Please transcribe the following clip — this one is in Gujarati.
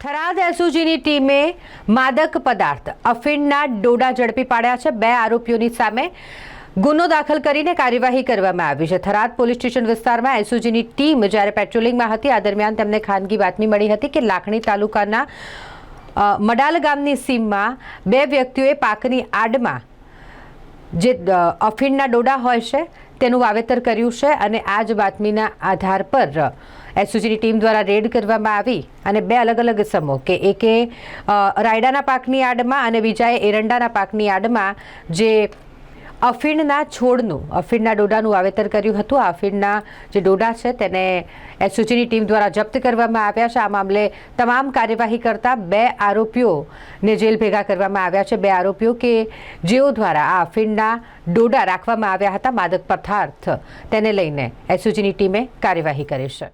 થરાદ એસઓજીની ટીમે માદક પદાર્થ અફીણના ડોડા ઝડપી પાડ્યા છે. બે આરોપીઓની સામે ગુનો દાખલ કરીને કાર્યવાહી કરવામાં આવી છે. થરાદ પોલીસ સ્ટેશન વિસ્તારમાં એસઓજીની ટીમ જ્યારે પેટ્રોલિંગમાં હતી, આ દરમિયાન તેમને ખાનગી બાતમી મળી હતી કે લાખણી તાલુકાના મડાલ ગામની સીમમાં બે વ્યક્તિઓએ પાકની આડમાં જે અફીણના ડોડા હોય છે, તેનું વાવેતર કર્યું છે અને આ જ બાતમીના આધાર પર એસઓજીની ટીમ દ્વારા રેડ કરવામાં આવી અને બે અલગ અલગ સમૂહ કે એકે રાયડાના પાકની આડમાં અને બીજાએ એરંડાના પાકની આડમાં જે અફીણના છોડનું, અફીણના ડોડાનું વાવેતર કર્યું હતું. આ અફીણના જે ડોડા છે તેને એસઓજીની ટીમ દ્વારા જપ્ત કરવામાં આવ્યા છે. આ મામલે તમામ કાર્યવાહી કરતા બે આરોપીઓને જેલ ભેગા કરવામાં આવ્યા છે. બે આરોપીઓ કે જેઓ દ્વારા આ અફીણના ડોડા રાખવામાં આવ્યા હતા. માદક પદાર્થ તેને લઈને એસઓજીની ટીમે કાર્યવાહી કરી છે.